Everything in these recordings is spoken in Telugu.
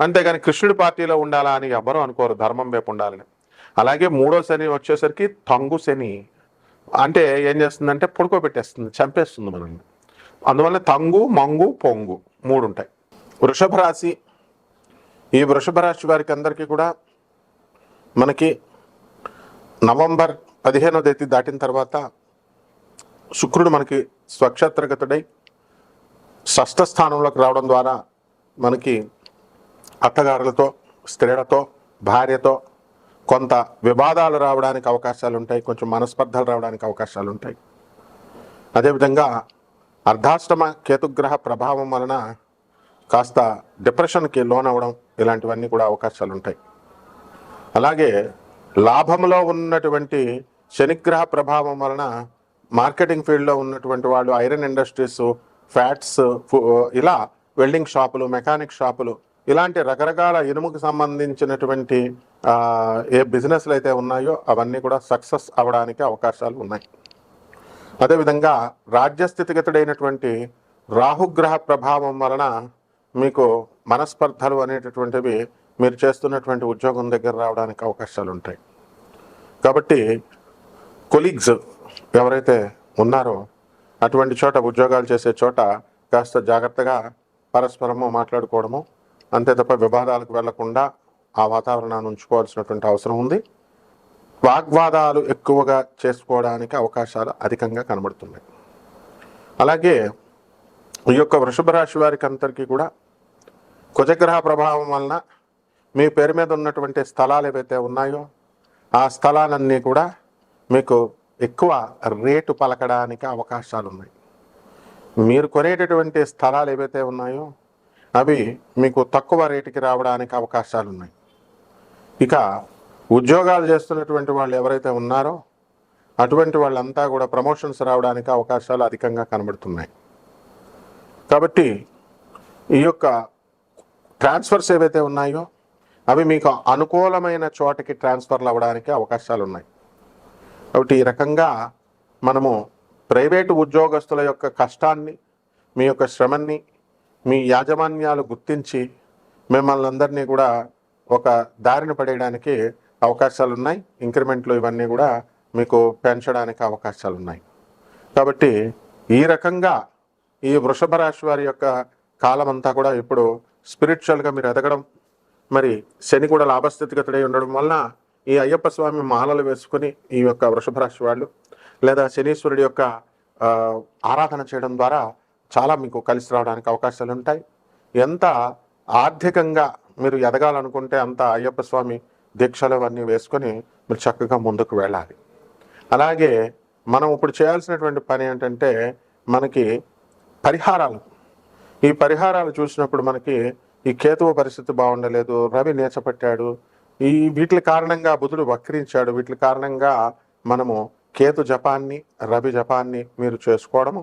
అంతేగాని కృష్ణుడి పార్టీలో ఉండాలా అని ఎవ్వరూ అనుకోరు ధర్మం వైపు ఉండాలని. అలాగే మూడో శని వచ్చేసరికి తంగు శని. అంటే ఏం చేస్తుందంటే పడుకోబెట్టేస్తుంది చంపేస్తుంది మనల్ని. అందువల్ల తంగు మంగు పొంగు మూడు ఉంటాయి వృషభ రాశి. ఈ వృషభ రాశి వారికి అందరికీ కూడా మనకి నవంబర్ పదిహేనో తేదీ దాటిన తర్వాత శుక్రుడు మనకి స్వక్షేత్రగతుడై షష్ఠ స్థానంలోకి రావడం ద్వారా మనకి అత్తగారులతో స్త్రీలతో భార్యతో కొంత వివాదాలు రావడానికి అవకాశాలు ఉంటాయి కొంచెం మనస్పర్ధలు రావడానికి అవకాశాలు ఉంటాయి అదేవిధంగా అర్ధాష్టమ కేతుగ్రహ ప్రభావం వలన కాస్త డిప్రెషన్కి లోన్ అవ్వడం ఇలాంటివన్నీ కూడా అవకాశాలు ఉంటాయి అలాగే లాభంలో ఉన్నటువంటి శనిగ్రహ ప్రభావం వలన మార్కెటింగ్ ఫీల్డ్లో ఉన్నటువంటి వాళ్ళు ఐరన్ ఇండస్ట్రీస్ ఫ్యాట్స్ ఇలా వెల్డింగ్ షాపులు మెకానిక్ షాపులు ఇలాంటి రకరకాల ఇనుముకు సంబంధించినటువంటి ఏ బిజినెస్లు అయితే ఉన్నాయో అవన్నీ కూడా సక్సెస్ అవ్వడానికి అవకాశాలు ఉన్నాయి. అదేవిధంగా రాజ్యస్థితిగతుడైనటువంటి రాహుగ్రహ ప్రభావం వలన మీకు మనస్పర్ధలు అనేటటువంటివి మీరు చేస్తున్నటువంటి ఉద్యోగం దగ్గర రావడానికి అవకాశాలు ఉంటాయి. కాబట్టి కొలీగ్స్ ఎవరైతే ఉన్నారో అటువంటి చోట ఉద్యోగాలు చేసే చోట కాస్త జాగ్రత్తగా పరస్పరము మాట్లాడుకోవడము అంతే తప్ప వివాదాలకు వెళ్ళకుండా ఆ వాతావరణాన్ని ఉంచుకోవాల్సినటువంటి అవసరం ఉంది. వాగ్వాదాలు ఎక్కువగా చేసుకోవడానికి అవకాశాలు అధికంగా కనబడుతున్నాయి. అలాగే ఈ యొక్క వృషభ రాశి వారికి అందరికీ కూడా కుజగ్రహ ప్రభావం వలన మీ పేరు మీద ఉన్నటువంటి స్థలాలు ఏవైతే ఉన్నాయో ఆ స్థలాలన్నీ కూడా మీకు ఎక్కువ రేటు పలకడానికి అవకాశాలు ఉన్నాయి. మీరు కొనేటటువంటి స్థలాలు ఏవైతే ఉన్నాయో అవి మీకు తక్కువ రేటుకి రావడానికి అవకాశాలు ఉన్నాయి ఇక ఉద్యోగాలు చేస్తున్నటువంటి వాళ్ళు ఎవరైతే ఉన్నారో అటువంటి వాళ్ళంతా కూడా ప్రమోషన్స్ రావడానికి అవకాశాలు అధికంగా కనబడుతున్నాయి. కాబట్టి ఈ యొక్క ట్రాన్స్ఫర్స్ ఏవైతే ఉన్నాయో అవి మీకు అనుకూలమైన చోటకి ట్రాన్స్ఫర్లు అవ్వడానికి అవకాశాలు ఉన్నాయి కాబట్టి ఈ రకంగా మనము ప్రైవేటు ఉద్యోగస్తుల యొక్క కష్టాన్ని మీ యొక్క శ్రమని మీ యాజమాన్యాలు గుర్తించి మిమ్మల్ని అందరినీ కూడా ఒక దారిన పడేయడానికి అవకాశాలు ఉన్నాయి ఇంక్రిమెంట్లు ఇవన్నీ కూడా మీకు పెంచడానికి అవకాశాలు ఉన్నాయి కాబట్టి ఈ రకంగా ఈ వృషభ రాశి వారి యొక్క కాలం అంతా కూడా ఇప్పుడు స్పిరిచువల్గా మీరు ఎదగడం మరి శని కూడా లాభస్థితిగతుడై ఉండడం వలన ఈ అయ్యప్ప స్వామి మాలలు వేసుకుని ఈ యొక్క వృషభ రాశి వాళ్ళు లేదా శనీశ్వరుడి యొక్క ఆరాధన చేయడం ద్వారా చాలా మీకు కలిసి రావడానికి అవకాశాలు ఉంటాయి. ఎంత ఆర్థికంగా మీరు ఎదగాలనుకుంటే అంత అయ్యప్ప స్వామి దీక్షలు అవన్నీ వేసుకొని మీరు చక్కగా ముందుకు వెళ్ళాలి. అలాగే మనం ఇప్పుడు చేయాల్సినటువంటి పని ఏంటంటే మనకి పరిహారాలు. ఈ పరిహారాలు చూసినప్పుడు మనకి ఈ కేతువు పరిస్థితి బాగుండలేదు రవి నేచపట్టాడు ఈ వీటి కారణంగా బుధుడు వక్రించాడు వీటి కారణంగా మనము కేతు జపాన్ని రవి జపాన్ని మీరు చేసుకోవడము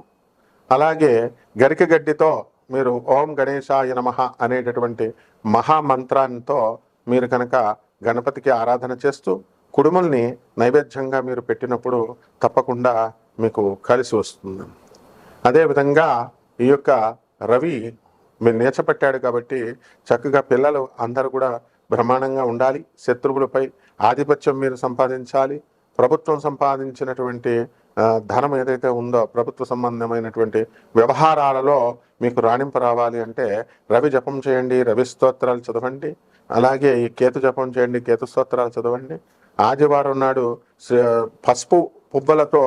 అలాగే గరిక గడ్డితో మీరు ఓం గణేశాయ నమ అనేటటువంటి మహామంత్రాంతో మీరు కనుక గణపతికి ఆరాధన చేస్తూ కుడుముల్ని నైవేద్యంగా మీరు పెట్టినప్పుడు తప్పకుండా మీకు కలిసి వస్తుంది. అదేవిధంగా ఈ యొక్క రవి మీరు నేర్చపెట్టాడు కాబట్టి చక్కగా పిల్లలు అందరూ కూడా బ్రహ్మాండంగా ఉండాలి. శత్రువులపై ఆధిపత్యం మీరు సంపాదించాలి. ప్రభుత్వం సంపాదించినటువంటి ధనం ఏదైతే ఉందో ప్రభుత్వ సంబంధమైనటువంటి వ్యవహారాలలో మీకు రాణింపు రావాలి అంటే రవి జపం చేయండి రవి స్తోత్రాలు చదవండి. అలాగే ఈ కేతు జపం చేయండి కేతు స్తోత్రాలు చదవండి. ఆదివారం నాడు పసుపు పువ్వులతో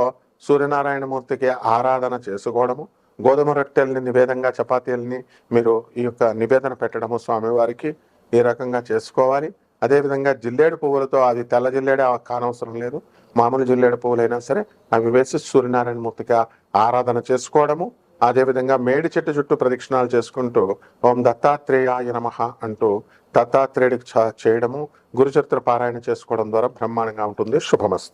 సూర్యనారాయణమూర్తికి ఆరాధన చేసుకోవడము గోధుమ రొట్టెల్ని నివేదంగా చపాతీలని మీరు ఈ యొక్క నివేదన పెట్టడము స్వామివారికి ఈ రకంగా చేసుకోవాలి. అదేవిధంగా జిల్లేడు పువ్వులతో అది తెల్ల జిల్లేడే కానవసరం లేదు. మామూలు జిల్లేడు పువ్వులైనా సరే అవి వేసి సూర్యనారాయణ మూర్తిగా ఆరాధన చేసుకోవడము అదేవిధంగా మేడి చెట్టు చుట్టూ ప్రదక్షిణాలు చేసుకుంటూ ఓం దత్తాత్రేయాయ నమః అంటూ దత్తాత్రేయుడికి చేయడము గురుచరిత్ర పారాయణ చేసుకోవడం ద్వారా బ్రహ్మాండంగా ఉంటుంది. శుభమస్తు.